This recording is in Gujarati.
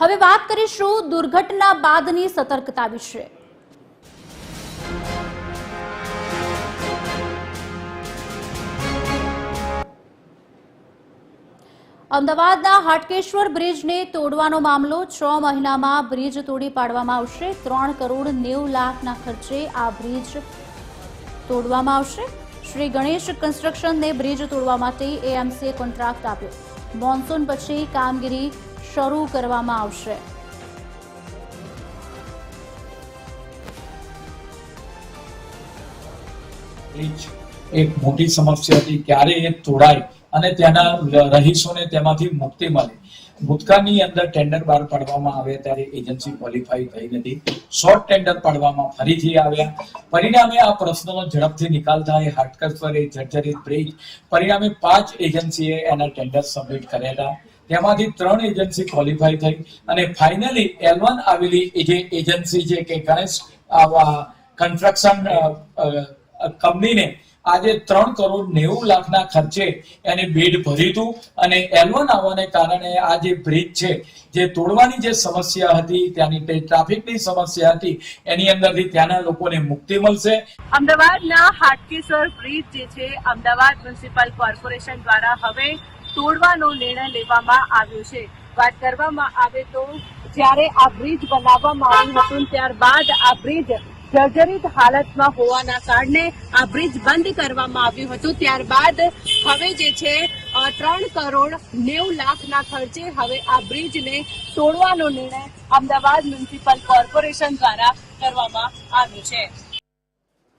હવે વાત કરીશું દુર્ઘટના બાદની સતર્કતા વિશે. અમદાવાદના હાટકેશ્વર બ્રિજને તોડવાનો મામલો છ મહિનામાં બ્રિજ તોડી પાડવામાં આવશે. ત્રણ કરોડ નેવું લાખના ખર્ચે આ બ્રિજ તોડવામાં આવશે. શ્રી ગણેશ કન્સ્ટ્રક્શનને બ્રિજ તોડવા માટે એએમસીએ કોન્ટ્રાક્ટ આપ્યો. મોન્સૂન પછી કામગીરી શરૂ કરવામાં આવશે. એક મોટી સમસ્યા હતી. ક્યારે એ તોડાય અને ત્યાંના રહીશોને તેમાંથી મુક્તિ મળે. ભૂતકાળની અંદર ટેન્ડર બહાર પાડવામાં આવે ત્યારે એજન્સી ક્વોલિફાઈ થઈ નથી. શોર્ટ ટેન્ડર પાડવામાં ફરીથી આવ્યા. પરિણામે આ પ્રશ્નનો ઝડપથી નિકાલ થાય. હાટકર એ જર્જરિત બ્રિજ. પરિણામે પાંચ એજન્સીએ એના ટેન્ડર સબમિટ હતા. તેમાંથી ત્રણ એજન્સી ક્વોલિફાય થઈ અને ફાઇનલી એલવન આવેલી જે એજન્સી છે કે ગણેશ કન્સ્ટ્રક્શન કંપનીને આજે ત્રણ કરોડ નેવું લાખના ખર્ચે એને બેડ ભર્યું હતું અને એલવન આવવાને કારણે આ જે બ્રિજ છે, જે તોડવાની જે સમસ્યા હતી, ત્યાંની ટ્રાફિકની સમસ્યા હતી, એની અંદરથી ત્યાંના લોકોને મુક્તિ મળશે. અમદાવાદના હાટકેશ્વર બ્રિજ જે છે, અમદાવાદ મ્યુનિસિપલ કોર્પોરેશન દ્વારા હવે તોડવાનો નિર્ણય લેવામાં આવ્યો છે. વાત કરવામાં આવે તો જ્યારે આ બ્રિજ બનાવવામાં આવ્યું હતું, ત્યારબાદ આ બ્રિજ જર્જરિત હાલતમાં હોવાના કારણે આ બ્રિજ બંધ કરવામાં આવ્યું હતું. ત્યારબાદ હવે જે છે ત્રણ કરોડ નેવું લાખના ખર્ચે હવે આ બ્રિજને તોડવાનો નિર્ણય અમદાવાદ મ્યુનિસિપલ કોર્પોરેશન દ્વારા કરવામાં આવ્યો છે.